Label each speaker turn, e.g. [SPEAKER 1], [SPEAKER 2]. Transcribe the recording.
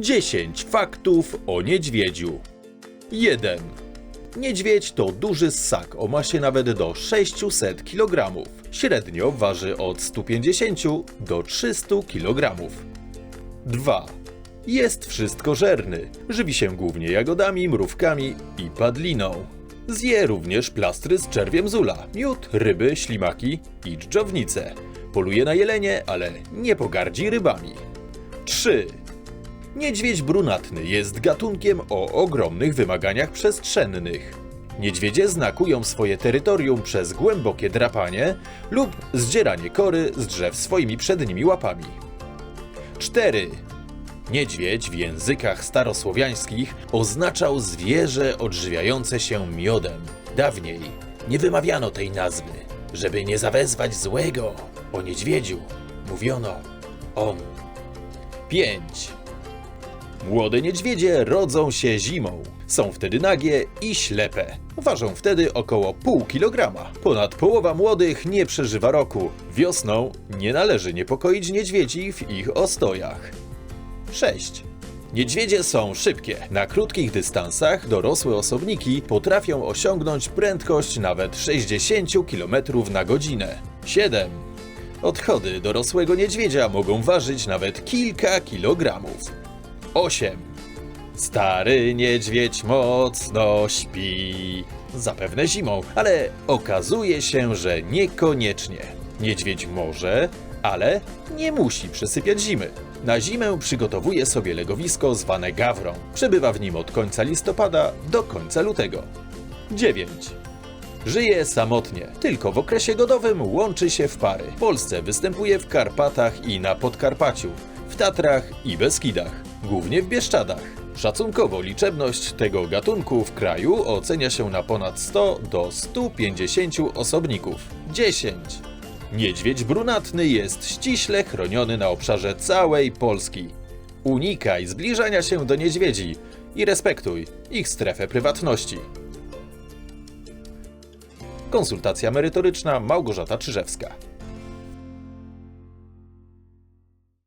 [SPEAKER 1] 10 faktów o niedźwiedziu. 1. Niedźwiedź to duży ssak o masie nawet do 600 kg. Średnio waży od 150 do 300 kg. 2. Jest wszystkożerny. Żywi się głównie jagodami, mrówkami i padliną. Zje również plastry z czerwiem zula, miód, ryby, ślimaki i dżdżownice. Poluje na jelenie, ale nie pogardzi rybami. 3. Niedźwiedź brunatny jest gatunkiem o ogromnych wymaganiach przestrzennych. Niedźwiedzie znakują swoje terytorium przez głębokie drapanie lub zdzieranie kory z drzew swoimi przednimi łapami. 4. Niedźwiedź w językach starosłowiańskich oznaczał zwierzę odżywiające się miodem. Dawniej nie wymawiano tej nazwy, żeby nie zawezwać złego. O niedźwiedziu mówiono on. 5. Młode niedźwiedzie rodzą się zimą. Są wtedy nagie i ślepe. Ważą wtedy około pół kilograma. Ponad połowa młodych nie przeżywa roku. Wiosną nie należy niepokoić niedźwiedzi w ich ostojach. 6. Niedźwiedzie są szybkie. Na krótkich dystansach dorosłe osobniki potrafią osiągnąć prędkość nawet 60 km na godzinę. 7. Odchody dorosłego niedźwiedzia mogą ważyć nawet kilka kilogramów. 8. Stary niedźwiedź mocno śpi. Zapewne zimą, ale okazuje się, że niekoniecznie. Niedźwiedź może, ale nie musi przesypiać zimy. Na zimę przygotowuje sobie legowisko zwane gawrą. Przebywa w nim od końca listopada do końca lutego. 9. Żyje samotnie. Tylko w okresie godowym łączy się w pary. W Polsce występuje w Karpatach i na Podkarpaciu, w Tatrach i Beskidach, głównie w Bieszczadach. Szacunkowo liczebność tego gatunku w kraju ocenia się na ponad 100 do 150 osobników. 10. Niedźwiedź brunatny jest ściśle chroniony na obszarze całej Polski. Unikaj zbliżania się do niedźwiedzi i respektuj ich strefę prywatności. Konsultacja merytoryczna Małgorzata Czyżewska.